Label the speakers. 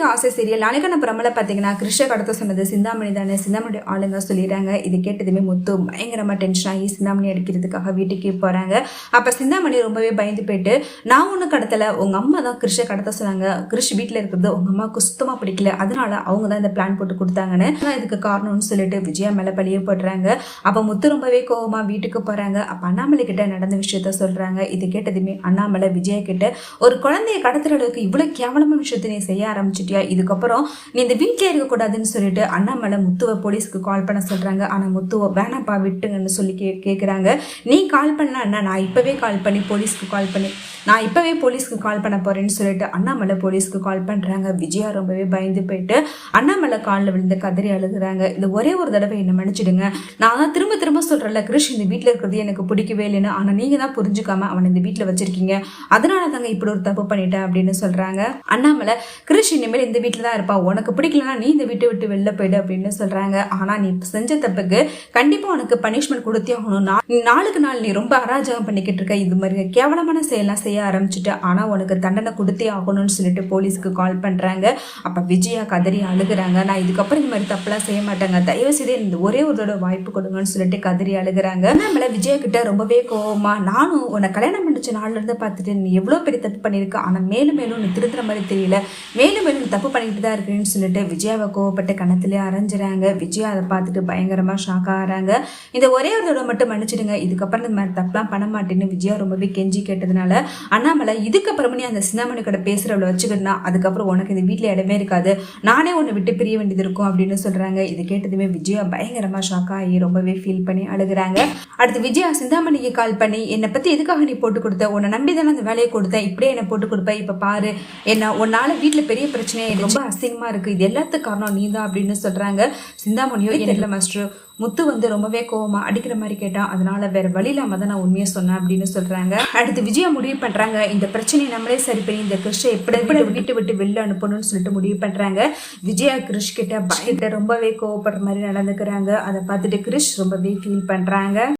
Speaker 1: ஆசைக்கு ஆசை சீரியல். அழகான பிரமல பார்த்தீங்கன்னா கிருஷ்ண கடத்த சொன்னது சிந்தாமணி தானே சிந்தாமணி ஆளுங்க சொல்லிடுறாங்க. இது கேட்டதுமே முத்து பயங்கரமாக டென்ஷன் ஆகி சிந்தாமணி அடிக்கிறதுக்காக வீட்டுக்கு போகிறாங்க அப்போ சிந்தாமணி ரொம்பவே பயந்து போயிட்டு நான் ஒன்றும் கடத்தலை உங்கள் அம்மா தான் கிருஷ்ண கடத்த சொன்னாங்க. கிருஷ் வீட்டில் இருக்கிறது உங்கள் அம்மாவுக்கு சுத்தமாக பிடிக்கல. அதனால அவங்க தான் இந்த பிளான் போட்டு கொடுத்தாங்கன்னு. இதுக்கு காரணம்னு சொல்லிட்டு விஜயா மேலே பழிய போடுறாங்க. அப்போ முத்து ரொம்பவே கோபமாக வீட்டுக்கு போகிறாங்க அப்போ அண்ணாமலை கிட்ட நடந்த விஷயத்த சொல்கிறாங்க இது கேட்டதுமே அண்ணாமலை விஜயா கிட்ட ஒரு குழந்தைய கடத்துற அளவுக்கு இவ்வளோ கேவலமான விஷயத்த நீ செய்ய ஆரம்பிச்சிட்டியா இதுக்கப்புறம் நீ இந்த வீட்டிலே இருக்கக்கூடாதுன்னு சொல்லிட்டு அண்ணாமலை முத்துவை போலீஸ்க்கு கால் பண்ண சொல்றாங்க. ஆனால் முத்துவை வேணாப்பா விட்டுங்கன்னு சொல்லி கே கேட்குறாங்க நீ கால் பண்ணா அண்ணா? நான் இப்போவே கால் பண்ணி போலீஸ்க்கு கால் பண்ணி நான் இப்பவே போலீஸ்க்கு கால் பண்ண போறேன்னு சொல்லிட்டு அண்ணாமலை போலீஸ்க்கு கால் பண்ணுறாங்க விஜயா ரொம்பவே பயந்து போயிட்டு அண்ணாமலை காலில் விழுந்து கதறி அழுகுறாங்க. இந்த ஒரே ஒரு தடவை என்ன மன்னிச்சிடுங்க. நான் தான் திரும்ப திரும்ப சொல்கிறேன்ல கிருஷ் இந்த வீட்டில் இருக்கிறது எனக்கு பிடிக்கவே இல்லைன்னு. ஆனால் நீங்கள் தான் புரிஞ்சுக்காம அவனை இந்த வீட்டில் வச்சிருக்கீங்க. அதனால தாங்க இப்படி ஒரு தப்பு பண்ணிட்டேன் அப்படின்னு சொல்கிறாங்க அண்ணாமலை கிருஷ் இனிமேல் இந்த வீட்டில் தான் இருப்பா. உனக்கு பிடிக்கலனா நீ இந்த வீட்டை விட்டு வெளில போயிடு அப்படின்னு சொல்கிறாங்க ஆனால் நீ செஞ்ச தப்புக்கு கண்டிப்பாக உனக்கு பனிஷ்மெண்ட் கொடுத்தே ஆகணும். நான் நாளுக்கு நாள் நீ ரொம்ப அராஜகம் பண்ணிக்கிட்டு இருக்க. இது மாதிரி கேவலமான செயலாம் செய்ய ஆரம்பிச்சுட்டு ஆனால் உனக்கு தண்டனை கொடுத்தே ஆகணும்னு சொல்லிட்டு போலீஸ்க்கு கால் பண்ணுறாங்க அப்போ விஜயா கதறி அழுகுறாங்க. நான் இதுக்கப்புறம் இந்த மாதிரி தப்புலாம் செய்ய மாட்டாங்க. தயவு செய்து இந்த ஒரே ஒரு வாய்ப்பு கொடுங்கன்னு சொல்லிட்டு கதறி அழுகுறாங்க. நம்மள விஜயா கிட்ட ரொம்பவே கோவமா நானும் உன்னை கல்யாணம் பண்ணிச்ச நாள்ல இருந்து பார்த்துட்டு நீ எவ்வளோ பெரிய தப்பு பண்ணியிருக்க. ஆனால் மேலும் மேலும் நீ திருத்துற மாதிரி தெரியல. மேலும் மேலும் தப்பு பண்ணிட்டு தான் இருக்கேன்னு சொல்லிட்டு விஜயாவை கோவப்பட்டு கணத்திலே அரைஞ்சுறாங்க. விஜயா அதை பார்த்துட்டு பயங்கரமாக ஷாக் ஆகிறாங்க. இந்த ஒரே ஒரு தடவை மட்டும் மன்னிச்சிடுங்க. இதுக்கப்புறம் இந்த மாதிரி தப்புலாம் பண்ண மாட்டேன்னு விஜயா ரொம்பவே கெஞ்சி கேட்டதுனால அண்ணாமலை இதுக்கப்புறமா நீ அந்த சின்னாமணி கடை பேசுறவளை வச்சுக்கிட்டா அதுக்கப்புறம் உனக்கு இந்த வீட்டில் இடமே இருக்காது. நானே உன்னை விட்டு பிரிய வேண்டியது இருக்கும் அப்படின்னு சொல்கிறாங்க இது கேட்டதுமே விஜயா பயங்கரமாக ஷாக் ஆகி ரொம்பவே ஃபீல் பண்ணி அழுகுறாங்க. அடுத்து விஜயா சிந்தாமணிக்கு கால் பண்ணி என்னை பற்றி எதுக்காக நீ போட்டு கொடுத்த? உன்னை நம்பி தானே அந்த வேலையை கொடுத்தேன். இப்படியே என்னை போட்டு கொடுப்பேன் இப்போ பாரு. என்ன உன்னால் வீட்டில் பெரிய பிரச்சனை ரொம்ப அசிங்கமா இருக்கு. இது எல்லாத்துக்கும் காரணம் நீ தான் அப்படின்னு சொல்றாங்க. சிந்தாமணியோ தெரியல மாஸ்டர் முத்து வந்து ரொம்பவே கோவமா அடிக்கிற மாதிரி கேட்டான் அதனால வேற வழி இல்லாம தான் நான் உண்மையை சொன்னேன் அப்படின்னு சொல்றாங்க. அடுத்து விஜயா முடிவு பண்றாங்க. இந்த பிரச்சனையை நம்மளே சரி பண்ணி இந்த கிறிஷை எப்படி எப்படி வீட்டு விட்டு வெளில அனுப்பணும்னு சொல்லிட்டு முடிவு பண்றாங்க. விஜயா கிறிஷ் கிட்ட பயத்தை ரொம்பவே கோவப்படுற மாதிரி நடந்துக்கிறாங்க. அதை பார்த்துட்டு கிறிஷ் ரொம்பவே ஃபீல் பண்றாங்க.